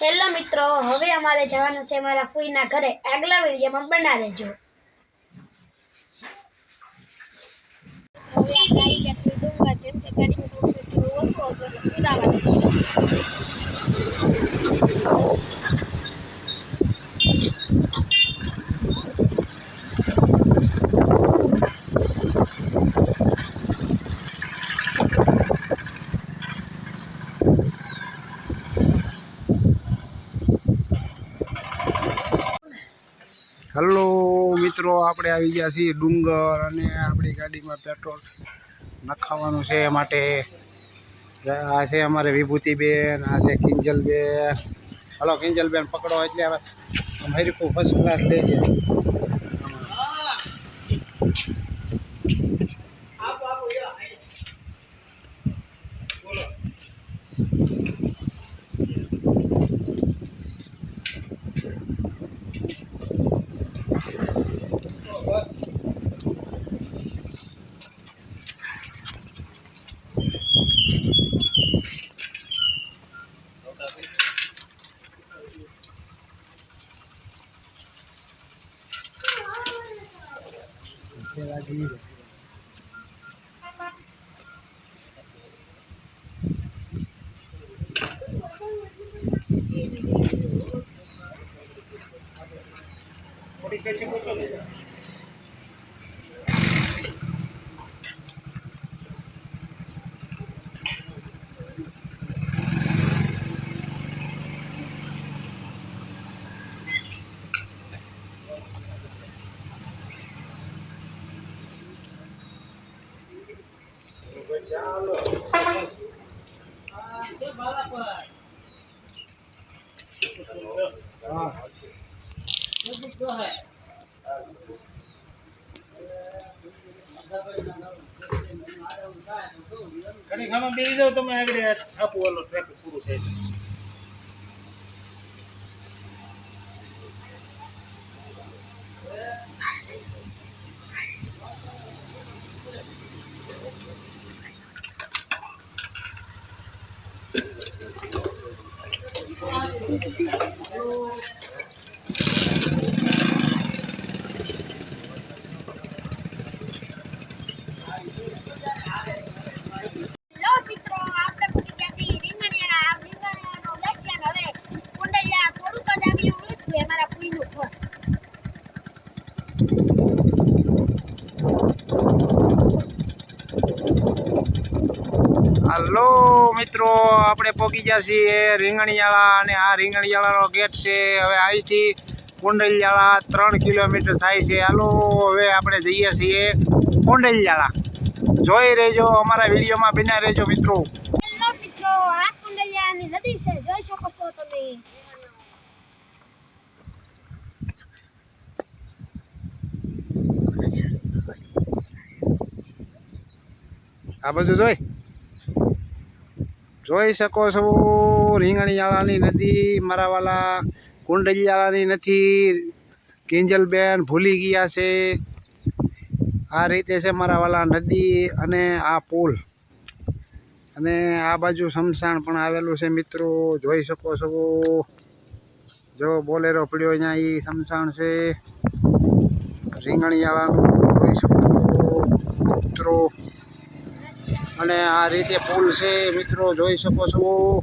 Hello મિત્રો, હવે અમારે જવાનું છે મારા ફૂઈના ઘરે. આગલા વિડીયોમાં બના લેજો હવે આવી છીએ ડુંગર કેમ કે ગાડીમાં થોડું પેટ્રોલ ઓછું હતું એટલે પીડાવાનું છે હલો મિત્રો, આપણે આવી ગયા છીએ ડુંગર અને આપણી ગાડીમાં પેટ્રોલ નખાવાનું છે માટે. આ છે અમારે વિભૂતિબેન, આ છે કિંજલબેન. હલો કિંજલબેન, પકડો એટલે હવે ખૂબ ફર્સ્ટ ક્લાસ લેજે હા ઘણી ખામાં બેસી જાવ તમે આગળ આપો ઓલો ટ્રાફિક પૂરું થાય છે. હેલો મિત્રો આપણે પૂરી ગયા છીએ રીંગણિયા રીંગણિયાનો લેક્ચર હવે કુંડલિયા થોડું તો જ આગળ ઉડું છું એ મારા ફૂઈનું ઘર હલો મિત્રો આપણે પહોંચી ગયા છીએ રીંગણીયાળા અને આ રીંગણીયાળાનો ગેટ છે. હવે અહીંથી કુંડલિયાળા ત્રણ કિલોમીટર થાય છે. હાલો હવે આપણે જઈએ છીએ કુંડલિયાળા. જોઈ રહેજો અમારા વિડીયોમાં બિના રહેજો મિત્રો. મિત્રો આ કુંડલિયાની નદી છે. જોઈ શકો છો તમે. આ બધું જોઈ. જોઈ શકો છો. રીંગણીયાળાની નદી મારા કુંડલીયાળાની કુંડલિયાળાની નથી કિંજલબેન ભૂલી ગયા છે. આ રીતે છે મારાવાલા નદી અને આ પુલ. અને આ બાજુ સમસાણ પણ આવેલું છે મિત્રો. જોઈ શકો છો. જો બોલેરો પડ્યો અહીંયા એ સમસાણ છે. રીંગણીયાળાનું જોઈ શકો છો. મિત્રો અને આ રીતે પુલ છે, મિત્રો, જોઈ શકો છો.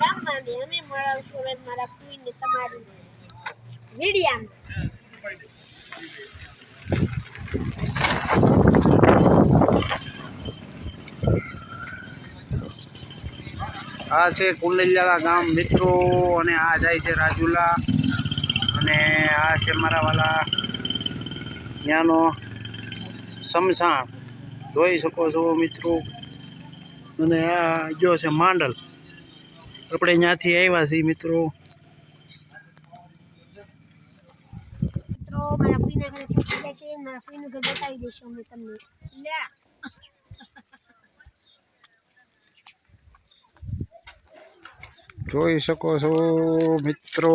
ગામમાં અમે મળાવશું હવે મારા ફૂઈને તમારી વિડીયામાં. આ છે કુંડલિયાળા ગામ મિત્રો, અને આ જાય છે રાજુલા. અને આ છે મારા વાલા ત્યાંનો સમસાણ જોઈ શકો છો મિત્રો. અને આ જો છે માંડલ. આપણે ત્યાંથી આવ્યા છીએ મિત્રો. મિત્રો મારા ફૂઈના ઘરે પહોંચી ગયા છે. મારા ફૂઈનું ઘર બતાવી દઈશું અમે તમને. જોઈ શકો છો મિત્રો.